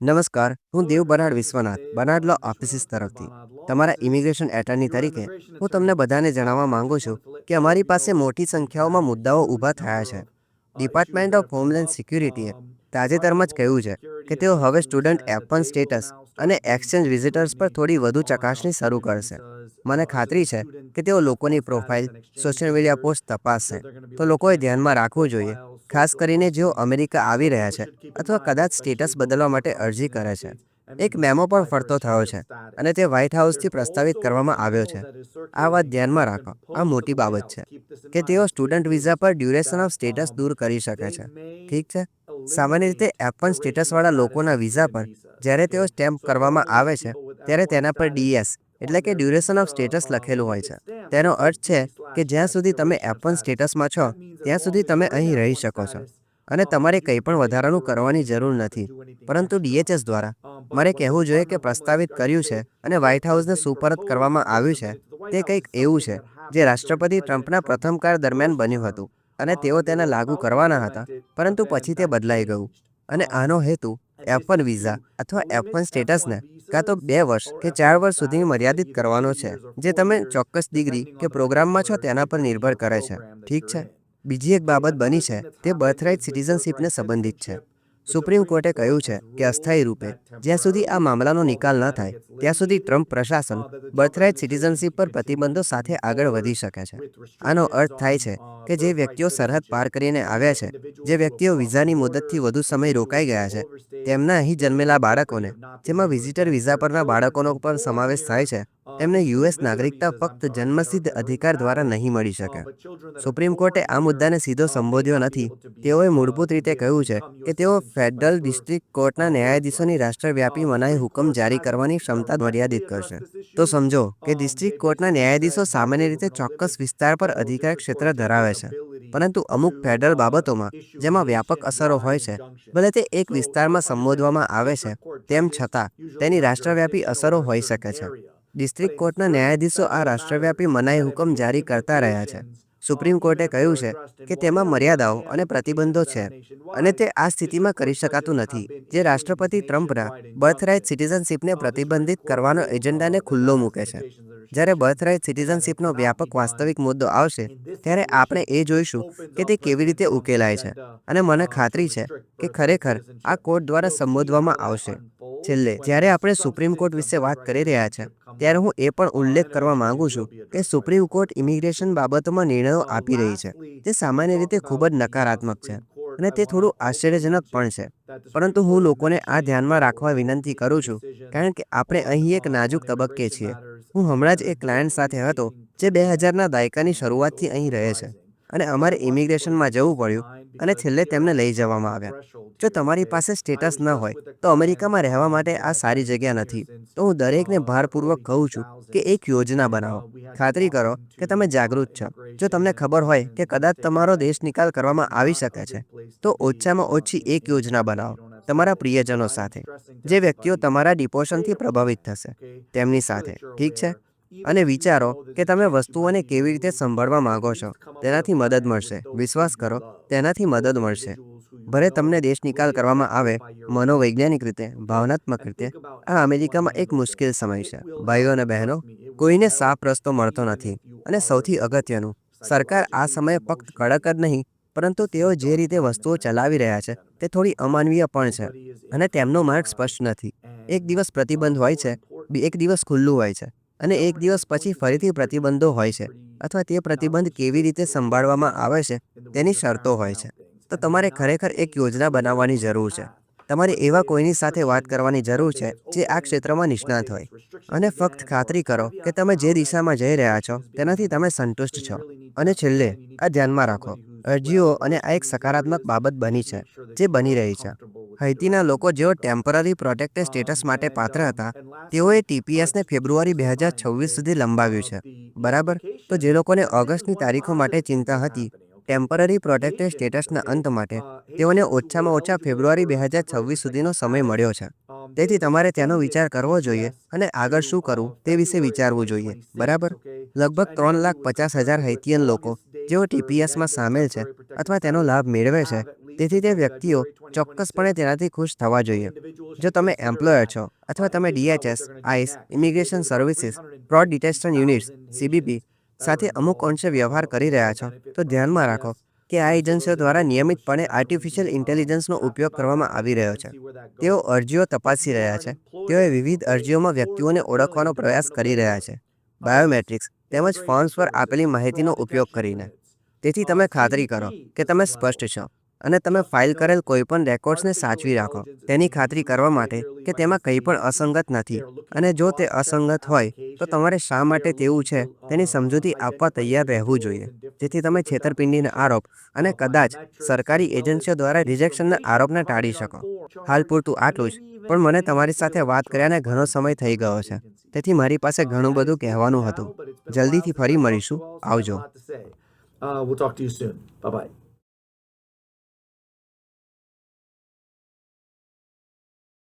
નમસ્કાર, હું દેવ બરાડ વિશ્વનાથ બરાડ લો ઓફિસિસ તરફથી. તમારા ઇમિગ્રેશન એટર્ની તરીકે, હું તમને બધાને જણાવવા માંગુ છું કે અમારી પાસે મોટી સંખ્યાઓમાં મુદ્દાઓ ઊભા થયા છે. ડિપાર્ટમેન્ટ ઓફ હોમલેન્ડ સિક્યુરિટીએ તાજેતરમાં જ કહ્યું છે કે તેઓ હવે સ્ટુડન્ટ એફ વન સ્ટેટસ અને એક્સચેન્જ વિઝિટર્સ પર થોડી વધુ ચકાસણી શરૂ કરશે. મને ખાતરી છે કે તેઓ લોકોની પ્રોફાઇલ સોશિયલ મીડિયા પોસ્ટ તપાસશે. તો લોકોએ ધ્યાનમાં રાખવું જોઈએ, ખાસ કરીને જેઓ અમેરિકા આવી રહ્યા છે અથવા કદાચ સ્ટેટસ બદલવા માટે અરજી કરે છે. એક મેમો પણ ફરતો થયો છે અને તે વ્હાઇટ હાઉસથી પ્રસ્તાવિત કરવામાં આવ્યો છે. આ વાત ધ્યાનમાં રાખો. આ મોટી બાબત છે. કે તેઓ સ્ટુડન્ટ વિઝા પર ડ્યુરેશન ઓફ સ્ટેટસ દૂર કરી શકે છે. ઠીક છે? સામાન્ય રીતે એફ વન સ્ટેટસવાળા લોકોના વિઝા પર, જ્યારે તેઓ સ્ટેમ્પ કરવામાં આવે છે, ત્યારે તેના પર ડીએસ એટલે કે ડ્યુરેશન ઓફ સ્ટેટસ લખેલું હોય છે. તેનો અર્થ છે કે જ્યાં સુધી તમે એફ વન સ્ટેટસમાં છો, ત્યાં સુધી તમે અહીં રહી શકો છો. અને તમારે કંઈ પણ વધારાનું કરવાની જરૂર નથી. પરંતુ ડીએચએસ દ્વારા, મારે કહેવું જોઈએ કે પ્રસ્તાવિત કર્યું છે અને વ્હાઇટ હાઉસને સુપરત કરવામાં આવ્યું છે તે કંઈક એવું છે, જે રાષ્ટ્રપતિ ટ્રમ્પના પ્રથમ કાળ દરમિયાન બન્યું હતું અને તેઓ તેને લાગુ કરવાના હતા, પરંતુ પછી તે બદલાઈ ગયું. અને આનો હેતુ એફ વિઝા અથવા એફ સ્ટેટસને કાં તો બે વર્ષ કે ચાર વર્ષ સુધી મર્યાદિત કરવાનો છે, જે તમે ચોક્કસ ડિગ્રી કે પ્રોગ્રામમાં છો તેના પર નિર્ભર કરે છે. ઠીક છે? બીજી એક બાબત બની છે, તે બર્થરાઇટ સિટીઝનશીપને સંબંધિત છે. સુપ્રીમ કોર્ટે કહ્યું છે કે અસ્થાયી રૂપે જ્યાં સુધી આ મામલાનો નિકાલ ન થાય, ત્યાં સુધી ટ્રમ્પ પ્રશાસન, બર્થરાઇટ સિટીઝનશીપ પર પ્રતિબંધો સાથે આગળ વધી શકે છે. આનો અર્થ થાય છે કે જે વ્યક્તિઓ સરહદ પાર કરીને આવ્યા છે, જે વ્યક્તિઓ વિઝાની મુદતથી વધુ સમય રોકાઈ ગયા છે, તેમના અહીં જન્મેલા બાળકોને, જેમાં વિઝિટર વિઝા પરના બાળકોનો પણ સમાવેશ થાય છે તેમને યુએસ નાગરિકતા ફક્ત જન્મસિદ્ધ અધિકાર દ્વારા નહીં મળી શકે. સુપ્રીમ કોર્ટે આ મુદ્દાને સીધો સંબોધ્યો નથી. તેઓએ મૂળભૂત રીતે કહ્યું છે કે તેઓ ફેડરલ ડિસ્ટ્રિક્ટ કોર્ટના ન્યાયાધીશોની રાષ્ટ્રવ્યાપી મનાઈ હુકમ જારી કરવાની ક્ષમતા મર્યાદિત કરશે. તો સમજો કે ડિસ્ટ્રિક્ટ કોર્ટના ન્યાયાધીશો સામાન્ય રીતે ચોક્કસ વિસ્તાર પર અધિકાર ક્ષેત્ર ધરાવે છે. પરંતુ અમુક ફેડરલ બાબતોમાં, જેમાં વ્યાપક અસરો હોય છે, ભલે તે એક વિસ્તારમાં સંબોધવામાં આવે છે, તેમ છતાં તેની રાષ્ટ્રવ્યાપી અસરો હોઈ શકે છે. ડિસ્ટ્રિક્ટ કોર્ટના ન્યાયાધીશો આ રાષ્ટ્રવ્યાપી મનાઈ હુકમ જારી કરતા રહ્યા છે. સુપ્રીમ કોર્ટે કહ્યું છે કે તેમાં મર્યાદાઓ અને પ્રતિબંધો છે અને તે આ સ્થિતિમાં કરી શકાતું નથી. જે રાષ્ટ્રપતિ ટ્રમ્પના બર્થરાઇટ સિટીઝનશીપને પ્રતિબંધિત કરવાનો એજન્ડાને ખુલ્લો મૂકે છે. જ્યારે બર્થરાઇટ સિટીઝનશીપનો વ્યાપક વાસ્તવિક મુદ્દો આવશે, ત્યારે આપણે એ જોઈશું કે તે કેવી રીતે ઉકેલાય છે. અને મને ખાતરી છે કે ખરેખર આ કોર્ટ દ્વારા સંબોધવામાં આવશે. છેલ્લે, જ્યારે આપણે સુપ્રીમ કોર્ટ વિશે વાત કરી રહ્યા છે, ત્યારે હું એ પણ ઉલ્લેખ કરવા માંગુ છું કે સુપ્રીમ કોર્ટ ઇમિગ્રેશન બાબતોમાં નિર્ણયો આપી રહી છે. તે સામાન્ય રીતે ખૂબ જ નકારાત્મક છે. અને તે થોડું આશ્ચર્યજનક પણ છે. પરંતુ હું લોકોને આ ધ્યાનમાં રાખવા વિનંતી કરું છું, કારણ કે આપણે અહીં એક નાજુક તબક્કે છીએ. હું હમણાં જ એક ક્લાયન્ટ સાથે હતો, જે બે હજારના દાયકાની શરૂઆતથી અહીં રહે છે. અને અમારે ઇમિગ્રેશનમાં જવું પડ્યું અને છેલ્લે તેમને લઈ જવામાં આવ્યા. જો તમારી પાસે સ્ટેટસ ન હોય, તો અમેરિકામાં રહેવા માટે આ સારી જગ્યા નથી. તો હું દરેકને ભારપૂર્વક કહું છું કે એક યોજના બનાવો. ખાતરી કરો કે તમે જાગૃત છો. જો તમને ખબર હોય કે કદાચ તમારો દેશ નિકાલ કરવામાં આવી શકે છે, તો ઓછામાં ઓછી એક યોજના બનાવો તમારા પ્રિયજનો સાથે. જે વ્યક્તિઓ તમારા ડિપોશનથી પ્રભાવિત થશે, તેમની સાથે. ઠીક છે? અને વિચારો કે તમે વસ્તુઓને કેવી રીતે સંભાળવા માંગો છો, તેનાથી મદદ મળશે. વિશ્વાસ કરો, તેનાથી મદદ મળશે. ભલે તમને દેશ નિકાલ કરવામાં આવે, મનોવૈજ્ઞાનિક રીતે, ભાવનાત્મક રીતે, આ અમેરિકામાં એક મુશ્કેલ સમય છે. ભાઈઓ અને બહેનો, કોઈને સાફ રસ્તો મળતો નથી અને સૌથી અગત્યનું, સરકાર આ સમયે ફક્ત કડક જ નહીં, પરંતુ તેઓ જે રીતે વસ્તુઓ ચલાવી રહ્યા છે, તે થોડી અમાનવીય પણ છે અને તેમનો માર્ગ સ્પષ્ટ નથી. એક દિવસ પ્રતિબંધ હોય છે એક દિવસ ખુલ્લું હોય છે. અને એક દિવસ પછી ફરીથી પ્રતિબંધો હોય છે અથવા તે પ્રતિબંધ કેવી રીતે સંભાળવામાં આવે છે તેની શરતો હોય છે. તો તમારે ખરેખર એક યોજના બનાવવાની જરૂર છે. તમારે એવા કોઈની સાથે વાત કરવાની જરૂર છે જે આ ક્ષેત્રમાં નિષ્ણાત હોય. અને ફક્ત ખાતરી કરો કે તમે જે દિશામાં જઈ રહ્યા છો તેનાથી તમે સંતુષ્ટ છો. અને છેલ્લે, આ ધ્યાનમાં રાખો. અરજીઓ અને આ એક સકારાત્મક બાબત બની છે, જે બની રહી છે. હૈતીના લોકો જેઓ ટેમ્પરરી પ્રોટેક્ટેડ સ્ટેટસ માટે પાત્ર હતા, તેઓએ ટીપીએસને ફેબ્રુઆરી બે હજાર છવ્વીસ સુધી લંબાવ્યું છે. બરાબર? તો જે લોકોને ઓગસ્ટની તારીખો માટે ચિંતા હતી, ટેમ્પરરી પ્રોટેક્ટેડ સ્ટેટસના અંત માટે, તેઓને ઓછામાં ઓછા ફેબ્રુઆરી બે હજાર છવ્વીસ સુધીનો સમય મળ્યો છે. તેથી તમારે તેનો વિચાર કરવો જોઈએ અને આગળ શું કરવું તે વિશે વિચારવું જોઈએ. બરાબર? લગભગ ત્રણ લાખ પચાસ હજાર હૈતિયન લોકો, જેઓ ટીપીએસમાં સામેલ છે અથવા તેનો લાભ મેળવે છે તેથી તે વ્યક્તિઓ ચોક્કસપણે તેનાથી ખુશ થવા જોઈએ. જો તમે એમ્પ્લોયર છો અથવા તમે DHS, ICE, immigration services, fraud detection units CBP સાથે અમુક અંશે વ્યવહાર કરી રહ્યા છો, તો ધ્યાનમાં રાખો કે આ એજન્સીઓ દ્વારા નિયમિતપણે આર્ટિફિશિયલ ઇન્ટેલિજન્સનો ઉપયોગ કરવામાં આવી રહ્યો છે. તેઓ અરજીઓ તપાસી રહ્યા છે. તેઓએ વિવિધ અરજીઓમાં વ્યક્તિઓને ઓળખવાનો પ્રયાસ કરી રહ્યા છે. બાયોમેટ્રિક્સ તેમજ ફોર્મ્સ પર આપેલી માહિતીનો ઉપયોગ કરીને. તેથી તમે ખાતરી કરો કે તમે સ્પષ્ટ છો. અને તમે ફાઇલ કરેલ કોઈપણ રેકોર્ડ્સને સાચવી રાખો. તેની ખાતરી કરવા માટે કે તેમાં કંઈ પણ અસંગત નથી. અને જો તે અસંગત હોય, તો તમારે શા માટે તેવું છે તેની સમજૂતી આપવા તૈયાર રહેવું જોઈએ. જેથી તમે છેતરપિંડીના આરોપ અને કદાચ સરકારી એજન્સીઓ દ્વારા રિજેક્શનના આરોપને ટાળી શકો. હાલ પૂરતું આટલું જ, પણ મને તમારી સાથે વાત કર્યાને ઘણો સમય થઈ ગયો છે. તેથી મારી પાસે ઘણું બધું કહેવાનું હતું. જલ્દીથી ફરી મળીશું. આવજો. We'll talk to you soon. Bye bye.